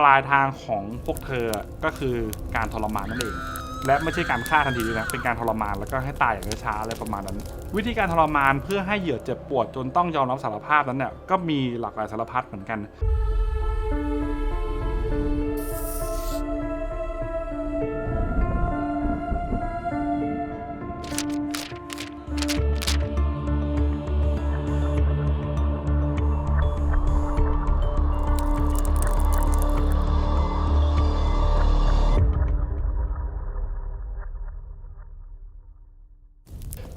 ปลายทางของพวกเธอก็คือการทรมานนั่นเอง และไม่ใช่การฆ่าทันทีด้วยนะ เป็นการทรมานแล้วก็ให้ตายอย่างช้าๆอะไรประมาณนั้น วิธีการทรมานเพื่อให้เหยื่อเจ็บปวดจนต้องยอมรับสารภาพนั้นเนี่ยก็มีหลากหลายสารพัดเหมือนกัน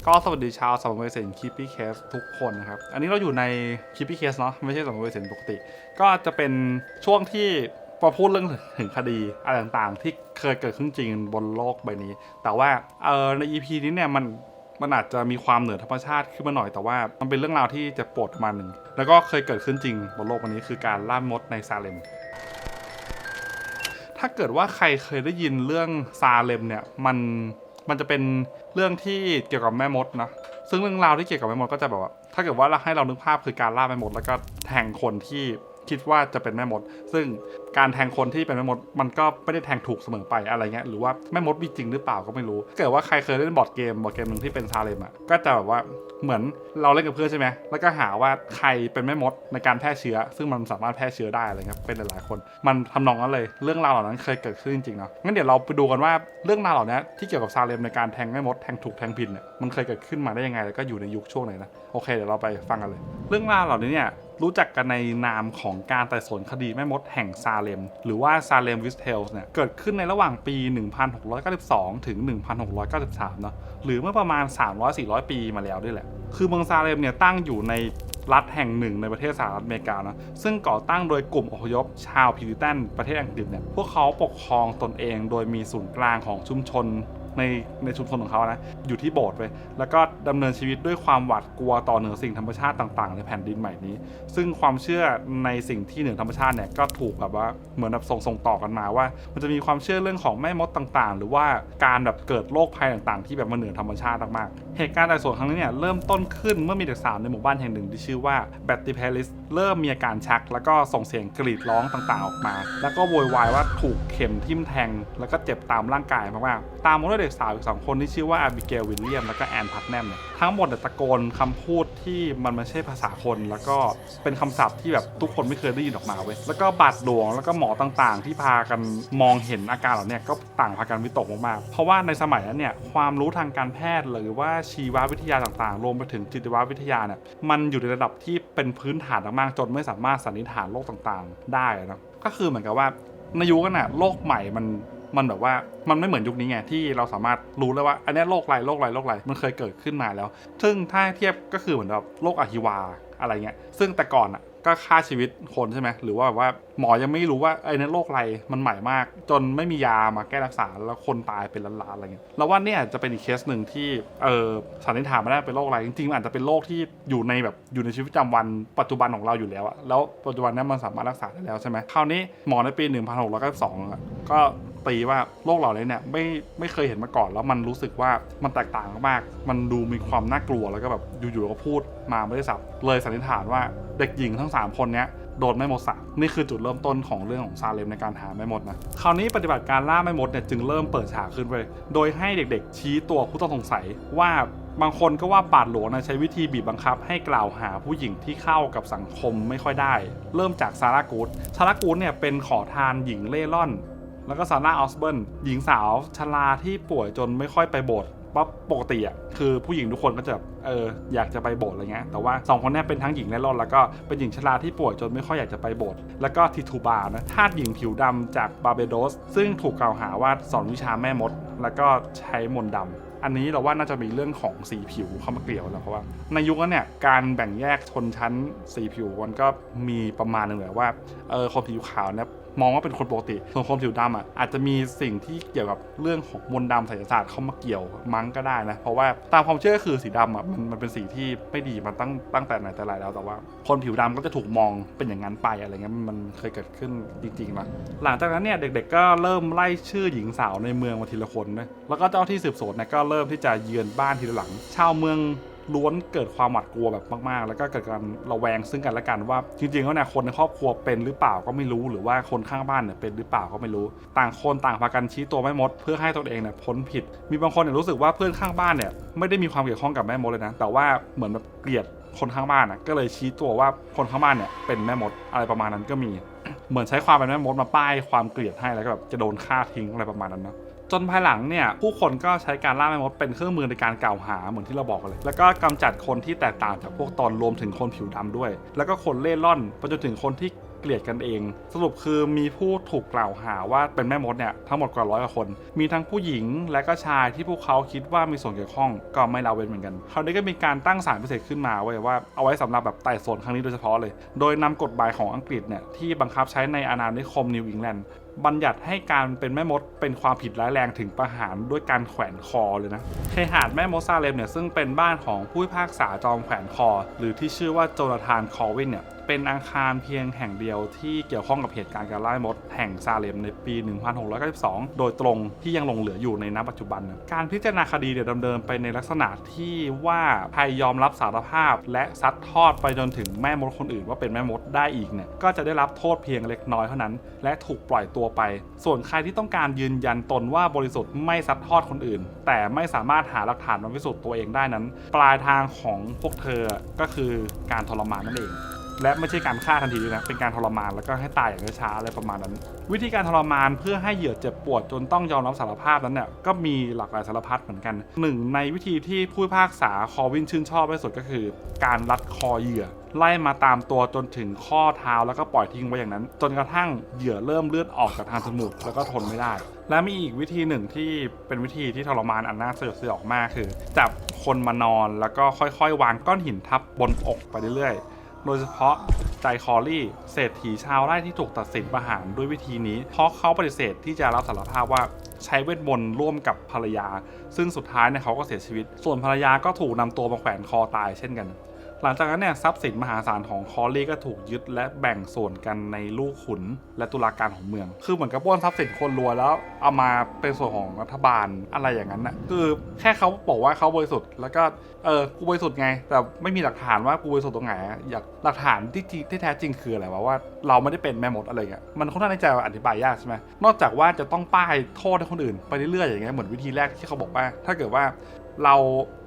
ก็สวัสดีชาวสัมภเวสีคิปปี้เคสทุกคนนะครับ อันนี้เราอยู่ในคิปปี้เคสเนาะไม่ใช่สัมภเวสีปกติ ก็จะเป็นช่วงที่พอพูดเรื่องถึงคดีอะไรต่างๆ ที่เคยเกิดขึ้นจริงบนโลกใบนี้ แต่ว่าเออใน EP นี้เนี่ยมันมันอาจจะมีความเหนือธรรมชาติขึ้นมาหน่อยแต่ว่ามันเป็นเรื่องราวที่จะปวดมาหนึ่ง แล้วก็เคยเกิดขึ้นจริงบนโลกใบนี้คือการล่ามดในซาเลมถ้าเกิดว่าใครเคยได้ยินเรื่องซาเลมเนี่ยมัน มันจะเป็นเรื่องที่เกี่ยวกับแม่มดนะซึ่งเรื่องราวที่เกี่ยวกับแม่มดก็จะแบบว่าถ้าเกิดว่าเราให้เรานึกภาพคือการล่าแม่มดแล้วก็แทงคนที่ คิดว่าจะเป็นแม่มด ซึ่งการแทงคนที่เป็นแม่มด มันก็ไม่ได้แทงถูกเสมอไปอะไรเงี้ยหรือว่าแม่มดมีจริงหรือเปล่าก็ไม่รู้เกิดว่าใครเคยเล่นบอร์ดเกมบอร์ดเกมหนึ่งที่เป็นซาเลมอะก็จะแบบว่าเหมือนเราเล่นกับเพื่อนใช่ไหมแล้วก็หาว่าใครเป็นแม่มดในการแพร่เชื้อ ซึ่งมันสามารถแพร่เชื้อได้อะไรเงี้ยเป็นหลายๆคน มันทำนองนั้นเลยเรื่องราวเหล่านั้นเคยเกิดขึ้นจริงๆเนาะงั้นเดี๋ยวเราไปดูกันว่าเรื่องราวเหล่านี้ที่เกี่ยวกับซาเลมในการแทงแม่มดแทงถูกแทงผิดเนี่ยมันเคยเกิดขึ้นมาได้ยังไงแล้วก็อยู่ในยุคช่วงไหนนะโอเคเดี๋ยวเราไปฟังกันเลย เรื่องราวเหล่านี้เนี่ย รู้จักกันในนามของการไต่สวนคดีแม่มดแห่งซาเลม หรือว่าซาเลมวิสเทลส์เนี่ยเกิดขึ้นในระหว่างปี 1692 ถึง 1693 เนาะหรือเมื่อประมาณ 300-400 ปีมาแล้วด้วยแหละ คือเมืองซาเลมเนี่ยตั้งอยู่ในรัฐแห่งหนึ่งในประเทศสหรัฐอเมริกานะซึ่งก่อตั้งโดยกลุ่มอพยพชาวพิริตันประเทศอังกฤษเนี่ยพวกเขาปกครองตนเองโดยมีศูนย์กลางของชุมชน ในในชุมชนของเขานะอยู่ที่โบสถ์ไปแล้วก็ดำเนินชีวิตด้วยความหวาดกลัวต่อเหนือสิ่งธรรมชาติต่าง ๆ ในแผ่นดินใหม่นี้ ซึ่งความเชื่อในสิ่งที่เหนือธรรมชาติเนี่ยก็ถูกแบบว่าเหมือนแบบส่งส่งต่อกันมาว่า มันจะมีความเชื่อเรื่องของแม่มดต่างๆ หรือว่าการแบบเกิดโรคภัยต่างๆ ที่แบบมันเหนือธรรมชาติมากๆเหตุการณ์แต่ส่วนครั้งนี้เนี่ยเริ่มต้นขึ้นเมื่อมีเด็กสาวในหมู่บ้านแห่งหนึ่งที่ชื่อว่าแบตติเพลิสเริ่มมีอาการชัก แล้วก็ส่งเสียงกรีดร้องต่างๆ ออกมา แล้วก็โวยวายว่าถูกเข็มทิ่มแทง แล้วก็เจ็บตามร่างกายมากๆตามมาด้วยเด็กสาวอีกสองคนที่ชื่อว่าอาบิเกลวิลเลียม แล้วก็แอนพัตแนมเนี่ยทั้งหมดตะโกนคำพูดที่มันไม่ใช่ภาษาคนแล้วก็เป็นคำศัพท์ที่แบบทุกคนไม่เคยได้ยินออกมาเว้ยแล้วก็บาดหลวงแล้วก็หมอต่างๆ ที่พากันมองเห็นอาการเหล่าเนี้ก็ต่างพากันวิตกมากๆเพราะว่าในสมัยนั้นเนี่ยความรู้ทางการแพทย์หรือว่าชีววิทยาต่างๆ รวมไปถึงจิตวิทยาเนี่ยมันอยู่ในระดับที่เป็นพื้นฐานมากๆจนไม่สามารถสันนิษฐานโรคต่างๆ ได้นะก็คือเหมือนกับว่าในยุคนั้นน่ะโรคใหม่มัน มันแบบว่ามันไม่เหมือนยุคนี้ไงที่เราสามารถรู้เลยว่าอันนี้โรคอะไรโรคอะไรโรคอะไรมันเคยเกิดขึ้นมาแล้ว ซึ่งถ้าเทียบก็คือเหมือนแบบโรคอะฮิวาอะไรเงี้ยซึ่งแต่ก่อนอะก็ฆ่าชีวิตคนใช่ไหมหรือว่าแบบว่าหมอยังไม่รู้ว่าไอ้นั่นโรคอะไรมันใหม่มาก จนไม่มียามาแก้รักษาแล้วคนตายเป็นล้านๆอะไรเงี้ยแล้วว่าเนี่ยจะเป็นอีกเคสหนึ่งที่เออสันนิษฐานไม่ได้เป็นโรคอะไรจริงๆมันอาจจะเป็นโรคที่อยู่ในแบบอยู่ในชีวิตประจำวันปัจจุบันของเราอยู่แล้วอะแล้วปัจจุบันนี้มันสามารถรักษาได้แล้วใช่ไหมคราวนี้หมอในปี 1692ก็ ตีว่าโรคเหล่านี้เนี่ยไม่ไม่เคยเห็นมาก่อน แล้วมันรู้สึกว่ามันแตกต่างมากๆมันดูมีความน่ากลัวแล้วก็แบบอยู่ๆก็พูดมาไม่ได้สับเลยสันนิษฐานว่าเด็กหญิงทั้งสามคนเนี้ยโดนแม่มดสาบนี่คือจุดเริ่มต้นของเรื่องของซาเลมในการหาแม่มดนะคราวนี้ปฏิบัติการล่าแม่มดเนี่ยจึงเริ่มเปิดฉากขึ้นไปโดยให้เด็กๆ ชี้ตัวผู้ต้องสงสัยว่าบางคนก็ว่าบาดหลวงนะใช้วิธีบีบบังคับ ให้กล่าวหาผู้หญิงที่เข้ากับสังคมไม่ค่อยได้ เริ่มจากซาร่ากูดซาร่ากูดเนี่ยเป็นขอทานหญิงเล่ร่อน แล้วก็ซาร่าออสเบิร์นหญิงสาวชราที่ป่วยจนไม่ค่อยไปโบสถ์ว่าปกติอะคือผู้หญิงทุกคนก็จะเอออยากจะไปโบสถ์อะไรเงี้ยแต่ว่าสองคนนี้เป็นทั้งหญิงและรอนแล้วก็เป็นหญิงชราที่ป่วยจนไม่ค่อยอยากจะไปโบสถ์แล้วก็ทิทูบานะทาสหญิงผิวดำจากบาเบโดส ซึ่งถูกกล่าวหาว่าสอนวิชาแม่มด แล้วก็ใช้มนต์ดำอันนี้เราว่าน่าจะมีเรื่องของสีผิวเข้ามาเกี่ยวแล้วเพราะว่า ในยุคนั้นเนี่ยการแบ่งแยกชนชั้นสีผิวมันก็มีประมาณหนึ่งแหละว่าเออคนผิวขาวเนี่ย มองว่าเป็นคนปกติ ส่วนคนผิวดำอะอาจจะมีสิ่งที่เกี่ยวกับเรื่องของมนต์ดำไสยศาสตร์เข้ามาเกี่ยวมั้งก็ได้นะ เพราะว่าตามความเชื่อคือสีดำอะมันมันเป็นสีที่ไม่ดีมาตั้งตั้งแต่ไหนแต่ไรแล้วแต่ว่า คนผิวดำก็จะถูกมองเป็นอย่างนั้นไปอะไรเงี้ยมันเคยเกิดขึ้นจริงๆนะหลังจากนั้นเนี่ยเด็ก ๆ ก็เริ่มไล่ชื่อหญิงสาวในเมืองมาทีละคนนะแล้วก็เจ้าที่สืบสวนเนี่ยก็เริ่มที่จะเยือนบ้านทีละหลัง ชาวเมือง ล้วนเกิดความหวาดกลัวแบบมาก ๆ แล้วก็เกิดการระแวงซึ่งกันและกันว่า จริงๆแล้วเนี่ยคนในครอบครัวเป็นหรือเปล่าก็ไม่รู้ หรือว่าคนข้างบ้านเนี่ยเป็นหรือเปล่าก็ไม่รู้ ต่างคนต่างพากันชี้ตัวแม่มด เพื่อให้ตนเองเนี่ยพ้นผิด มีบางคนเนี่ยรู้สึกว่าเพื่อนข้างบ้านเนี่ยไม่ได้มีความเกี่ยวข้องกับแม่มดเลยนะ แต่ว่าเหมือนแบบเกลียดคนข้างบ้านอะก็เลยชี้ตัวว่าคนข้างบ้านเนี่ยเป็นแม่มดอะไรประมาณนั้นก็มี เหมือนใช้ความเป็นแม่มดมาป้ายความเกลียดให้แล้วก็แบบจะโดนฆ่าทิ้งอะไรประมาณนั้นเนาะ จนภายหลังเนี่ยผู้คนก็ใช้การล่าแม่มดเป็นเครื่องมือในการกล่าวหาเหมือนที่เราบอกกันเลย แล้วก็กำจัดคนที่แตกต่างจากพวกตอนรวมถึงคนผิวดำด้วย แล้วก็คนเล่ร่อนไปจนถึงคนที่เกลียดกันเอง สรุปคือมีผู้ถูกกล่าวหาว่าเป็นแม่มดเนี่ยทั้งหมดกว่าร้อยกว่าคน มีทั้งผู้หญิงและก็ชายที่พวกเขาคิดว่ามีส่วนเกี่ยวข้องก็ไม่ละเว้นเหมือนกันคราวนี้ก็มีการตั้งศาลพิเศษขึ้นมาไว้ว่าเอาไว้สำหรับแบบไต่สวนครั้งนี้โดยเฉพาะเลย โดยนำกฎหมายของอังกฤษเนี่ยที่บังคับใช้ในอาณานิคมนิวอิงแลนด์ บัญญัติให้การเป็นแม่มดเป็นความผิดร้ายแรงถึงประหารด้วยการแขวนคอเลยนะเคหาดแม่มดซาเลมเนี่ยซึ่งเป็นบ้านของผู้พิพากษาจอมแขวนคอ หรือที่ชื่อว่าโจนาธานคอวินเนี่ยเป็นอาคารเพียงแห่งเดียวที่เกี่ยวข้องกับเหตุการณ์การไล่มด แห่งซาเลมในปี 1692 โดยตรงที่ยังหลงเหลืออยู่ในณปัจจุบัน การพิจารณาคดีเนี่ยดำเนินไปในลักษณะที่ว่าใครยอมรับสารภาพ และซัดทอดไปจนถึงแม่มดคนอื่นว่าเป็นแม่มดได้อีกเนี่ยก็จะได้รับโทษเพียงเล็กน้อยเท่านั้น และถูกปล่อยตัวไป ส่วนใครที่ต้องการยืนยันตนว่าบริสุทธิ์ไม่ซัดทอดคนอื่น แต่ไม่สามารถหาหลักฐานมาพิสูจน์ตัวเองได้นั้น ปลายทางของพวกเธอก็คือการทรมานนั่นเอง และไม่ใช่การฆ่าทันทีด้วยนะ เป็นการทรมานแล้วก็ให้ตายอย่างช้าๆอะไรประมาณนั้น วิธีการทรมานเพื่อให้เหยื่อเจ็บปวดจนต้องยอมรับสารภาพนั้นเนี่ยก็มีหลากหลายสารพัดเหมือนกันหนึ่งในวิธีที่ผู้พิพากษาคอวินชื่นชอบที่สุดก็คือ การรัดคอเหยื่อ ไล่มาตามตัวจนถึงข้อเท้าแล้วก็ปล่อยทิ้งไว้อย่างนั้น จนกระทั่งเหยื่อเริ่มเลือดออกจากทางจมูกแล้วก็ทนไม่ได้ และมีอีกวิธีหนึ่งที่เป็นวิธีที่ทรมานอันน่าสยดสยองมากคือ จับคนมานอนแล้วก็ค่อยๆ วางก้อนหินทับบนอกไปเรื่อยๆ โดยเฉพาะใจคอรี่เศรษฐีชาวไร่ที่ถูกตัดสินประหารด้วยวิธีนี้ เพราะเขาปฏิเสธที่จะรับสารภาพว่าใช้เวทมนต์ร่วมกับภรรยา ซึ่งสุดท้ายเนี่ยเขาก็เสียชีวิต ส่วนภรรยาก็ถูกนำตัวมาแขวนคอตายเช่นกัน หลังจากนั้นเนี่ยทรัพย์สินมหาศาลของคอรี่ก็ถูกยึดและแบ่งส่วนกันในลูกขุนและตุลาการของเมือง คือเหมือนกับปล้นทรัพย์สินคนรวยแล้วเอามาเป็นส่วนของรัฐบาลอะไรอย่างนั้นน่ะคือแค่เขาบอกว่าเขาบริสุทธิ์แล้วก็เออกูบริสุทธิ์ไง แต่ไม่มีหลักฐานว่ากูบริสุทธิ์ตรงไหนอยากหลักฐานที่ที่แท้จริงคืออะไรวะว่าเราไม่ได้เป็นแม่มดอะไรเงี้ยมันค่อนข้างที่จะอธิบายยากใช่ไหมนอกจากว่าจะต้องป้ายโทษให้คนอื่นไปเรื่อยๆอย่างเงี้ยเหมือนวิธีแรกที่เขาบอกว่า ถ้าเกิดว่า เรา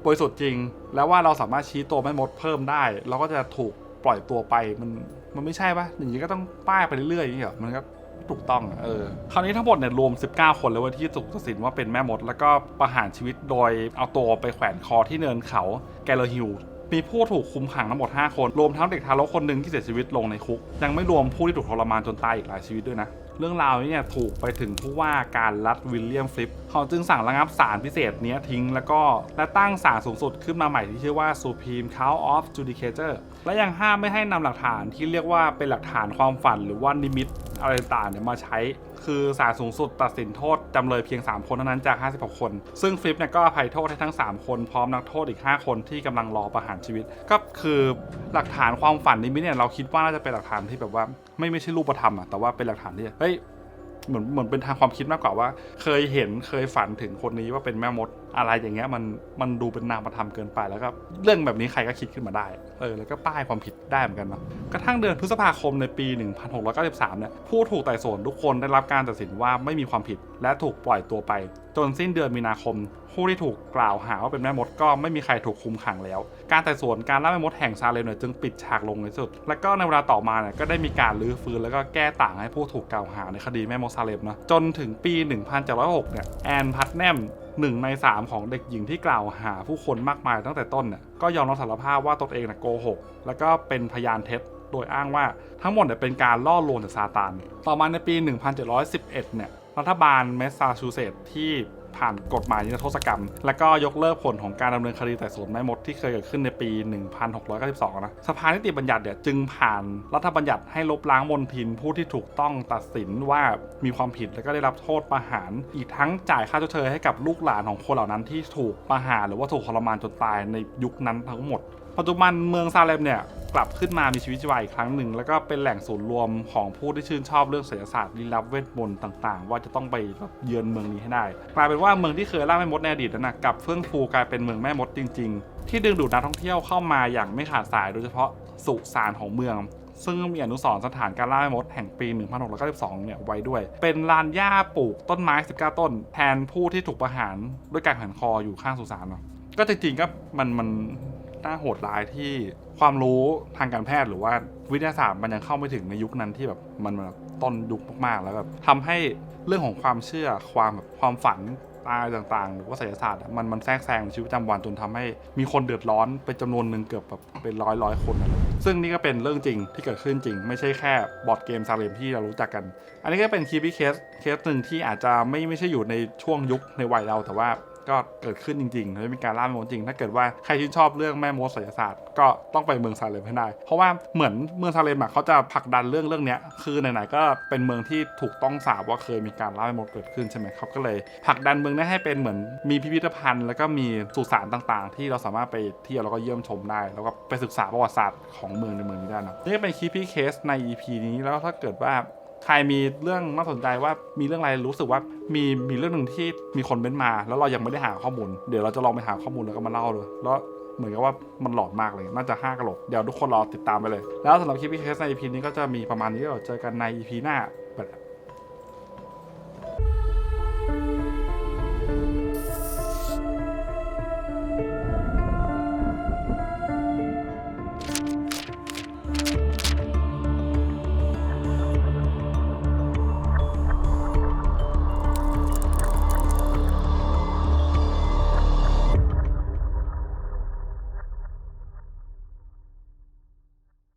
บริสุทธิ์จริง แล้วว่าเราสามารถชี้ตัวแม่มดเพิ่มได้ เราก็จะถูกปล่อยตัวไปมันมันไม่ใช่ปะอย่างนี้ก็ต้องป้ายไปเรื่อยๆอย่างนี้เหรอมันก็ถูกต้องเออคราวนี้ทั้งหมดเนี่ยรวม 19 คนเลยว่าที่ถูกตัดสินว่าเป็นแม่มด แล้วก็ประหารชีวิตโดยเอาตัวไปแขวนคอที่เนินเขาแกลเลอร์ฮิลมีผู้ถูกคุมขังทั้งหมด 5 คน รวมทั้งเด็กทารกคนหนึ่งที่เสียชีวิตลงในคุก ยังไม่รวมผู้ที่ถูกทรมานจนตายอีกหลายชีวิตด้วยนะ เรื่องราวนี้เนี่ยถูกไปถึงผู้ว่าการรัฐวิลเลียมฟลิป เขาจึงสั่งระงับศาลพิเศษนี้ทิ้งแล้วก็และตั้งศาลสูงสุดขึ้นมาใหม่ที่ชื่อว่า Supreme Court of Judicature และยังห้ามไม่ให้นำหลักฐานที่เรียกว่าเป็นหลักฐานความฝันหรือว่านิมิต อะไรต่างๆเนี่ยมาใช้คือศาลสูงสุดตัดสินโทษจำเลยเพียง 3 คนเท่านั้นจาก 56 คน ซึ่งฟลิปเนี่ยก็อภัยโทษให้ทั้ง 3 คนพร้อมนักโทษอีก 5 คนที่กำลังรอประหารชีวิต ก็คือหลักฐานความฝันนิมิเนี่ยเราคิดว่าน่าจะเป็นหลักฐานที่แบบว่าไม่ไม่ใช่รูปธรรมอะแต่ว่าเป็นหลักฐานที่เฮ้ยเหมือนเหมือนเป็นทางความคิดมากกว่าว่า เคยเห็นเคยฝันถึงคนนี้ว่าเป็นแม่มดอะไรอย่างเงี้ยมันมันดูเป็นนามธรรมเกินไปแล้วก็เรื่องแบบนี้ใครก็คิดขึ้นมาได้เออแล้วก็ป้ายความผิดได้เหมือนกันเนาะกระทั่งเดือนพฤษภาคมในปี 1693 เนี่ยผู้ถูกไต่สวนทุกคนได้รับการตัดสินว่าไม่มีความผิดและถูกปล่อยตัวไป จนสิ้นเดือนมีนาคมผู้ที่ถูกกล่าวหาว่าเป็นแม่มดก็ไม่มีใครถูกคุมขังแล้ว การไต่สวนการล่าแม่มดแห่งซาเลมเนี่ยจึงปิดฉากลงในสุด และก็ในเวลาต่อมาเนี่ยก็ได้มีการรื้อฟื้นแล้วก็แก้ต่างให้ผู้ถูกกล่าวหาในคดีแม่มดซาเลมเนาะจนถึงปี 1706 เนี่ยแอนพัตแนม หนึ่งในสามของเด็กหญิงที่กล่าวหาผู้คนมากมายตั้งแต่ต้นเนี่ยก็ยอมรับสารภาพว่าตนเองน่ะโกหก แล้วก็เป็นพยานเท็จโดยอ้างว่าทั้งหมดเนี่ยเป็นการล่อลวงจากซาตาน ต่อมาในปี 1711 เนี่ย รัฐบาลแมสซาชูเซตส์ที่ ผ่านกฎหมายนิรโทษกรรม และก็ยกเลิกผลของการดำเนินคดีไต่สวนแม่มดที่เคยเกิดขึ้นในปี 1692 นะ สภานิติบัญญัติเนี่ยจึงผ่านรัฐบัญญัติให้ลบล้างมนทินผู้ที่ถูกต้องตัดสินว่ามีความผิดและก็ได้รับโทษประหาร อีกทั้งจ่ายค่าชดเชยให้กับลูกหลานของคนเหล่านั้นที่ถูกประหารหรือว่าถูกทรมานจนตายในยุคนั้นทั้งหมด ปัจจุบันเมืองซาเลมเนี่ยกลับขึ้นมามีชีวิตชีวาอีกครั้งหนึ่ง แล้วก็เป็นแหล่งศูนย์รวมของผู้ที่ชื่นชอบเรื่องศิลปศาสตร์ลี้ลับเวทมนต์ต่างๆ ว่าจะต้องไปแบบเยือนเมืองนี้ให้ได้ กลายเป็นว่าเมืองที่เคยล่าแม่มดในอดีตนั้นนะกลับเฟื่องฟูกลายเป็นเมืองแม่มดจริง ๆ ที่ดึงดูดนักท่องเที่ยวเข้ามาอย่างไม่ขาดสาย โดยเฉพาะสุสานของเมือง ซึ่งมีอนุสรณ์สถานการล่าแม่มดแห่งปี 1692 เนี่ยไว้ด้วย เป็นลานหญ้าปลูกต้นไม้ 19 ต้น แทนผู้ที่ถูกประหารด้วยการแขวนคออยู่ข้างสุสานเนาะก็จริงๆก็มันมัน น่าโหดร้ายที่ความรู้ทางการแพทย์หรือว่าวิทยาศาสตร์มันยังเข้าไม่ถึงในยุคนั้นที่แบบมันแบบต้นยุคมากๆ แล้วแบบทำให้เรื่องของความเชื่อความแบบความฝันตายต่างๆ หรือว่าไสยศาสตร์มันมันแทรกแซงในชีวิตประจำวันจนทำให้มีคนเดือดร้อนเป็นจำนวนหนึ่งเกือบแบบเป็นร้อยร้อยคนอะไรซึ่งนี่ก็เป็นเรื่องจริงที่เกิดขึ้นจริง ไม่ใช่แค่บอร์ดเกมซาเลมที่เรารู้จักกัน อันนี้ก็เป็นคีย์เคสเคสหนึ่งที่อาจจะไม่ไม่ใช่อยู่ในช่วงยุคในวัยเราแต่ว่า ก็เกิดขึ้นจริงๆแล้วมีการล่าแม่มดจริง ถ้าเกิดว่าใครที่ชอบเรื่องแม่มดศิลศาสตร์ ก็ต้องไปเมืองซาเลมให้ได้ เพราะว่าเหมือนเมืองซาเลมอะเขาจะผลักดันเรื่องเรื่องนี้คือไหนๆก็เป็นเมืองที่ถูกต้องสาบว่าเคยมีการล่าแม่มดเกิดขึ้นใช่ไหมเขาก็เลยผลักดันเมืองนี้ให้เป็นเหมือนมีพิพิธภัณฑ์ แล้วก็มีสุสานต่างๆ ที่เราสามารถไปเที่ยวแล้วก็เยี่ยมชมได้ แล้วก็ไปศึกษาประวัติศาสตร์ของเมืองในเมืองนี้ได้นะนี่เป็นคีพีเคสใน EP นี้แล้วถ้าเกิดว่า ใครมีเรื่องน่าสนใจว่ามีเรื่องอะไรรู้สึกว่ามีมีเรื่องหนึ่งที่มีคนเม้นมา แล้วเรายังไม่ได้หาข้อมูล เดี๋ยวเราจะลองไปหาข้อมูลแล้วก็มาเล่าเลยแล้วเหมือนกับว่ามันหลอนมากเลย น่าจะห้ากะโหลกเดี๋ยวทุกคนรอติดตามไปเลย แล้วสำหรับคลิปพีเคสใน EP นี้ก็จะมีประมาณนี้เดี๋ยวเจอกันใน EP หน้า